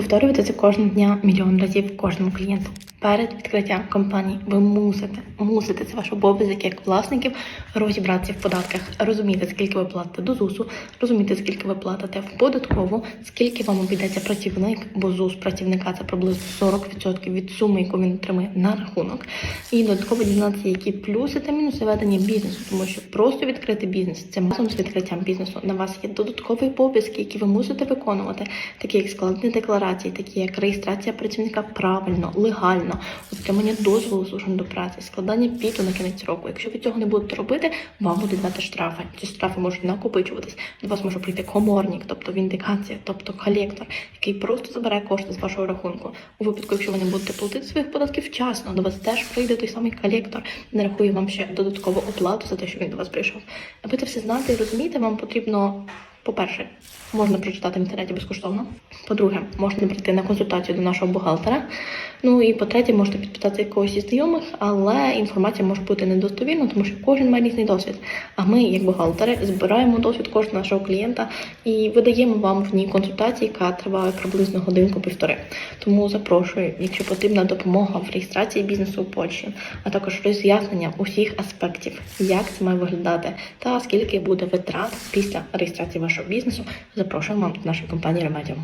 повторювати це кожного дня мільйон разів кожному клієнту. Перед відкриттям компанії ви мусите, мусите це ваш обов'язок як власників розібратися в податках, розуміти, скільки ви платите до ЗУСу, розуміти, скільки ви платите в податкову, скільки вам обійдеться працівник, бо ЗУС працівника це приблизно 40% від суми, яку він отримує на рахунок. І додатково дізнатися, які плюси та мінуси ведення бізнесу, тому що просто відкрити бізнес це разом з відкриттям бізнесу. На вас є додаткові обов'язки, які ви мусите виконувати, такі як складні декларації, такі як реєстрація працівника правильно, легально, отримання дозволу служби до праці, складання піту на кінець року. Якщо ви цього не будете робити, вам будуть дати штрафи. Ці штрафи можуть накопичуватись. До вас може прийти коморник, тобто віндикація, тобто колектор, який просто забере кошти з вашого рахунку. У випадку, якщо ви не будете платити своїх податків вчасно, до вас теж прийде той самий колектор, не рахує вам ще додаткову оплату за те, що він до вас прийшов. Аби це все знати і розуміти, вам потрібно. По-перше, можна прочитати в інтернеті безкоштовно. По-друге, можна прийти на консультацію до нашого бухгалтера. Ну і по-третє, можете підпитати якогось із знайомих, але інформація може бути недостовірна, тому що кожен має різний досвід. А ми, як бухгалтери, збираємо досвід кожного нашого клієнта і видаємо вам в ній консультації, яка триває приблизно годинку-півтори. Тому запрошую, якщо потрібна допомога в реєстрації бізнесу у Польщі, а також роз'яснення усіх аспектів, як це має виглядати, та скільки буде витрат після реєстрації вашого бізнесу. Запрошуємо вам до нашої компанії Remedium.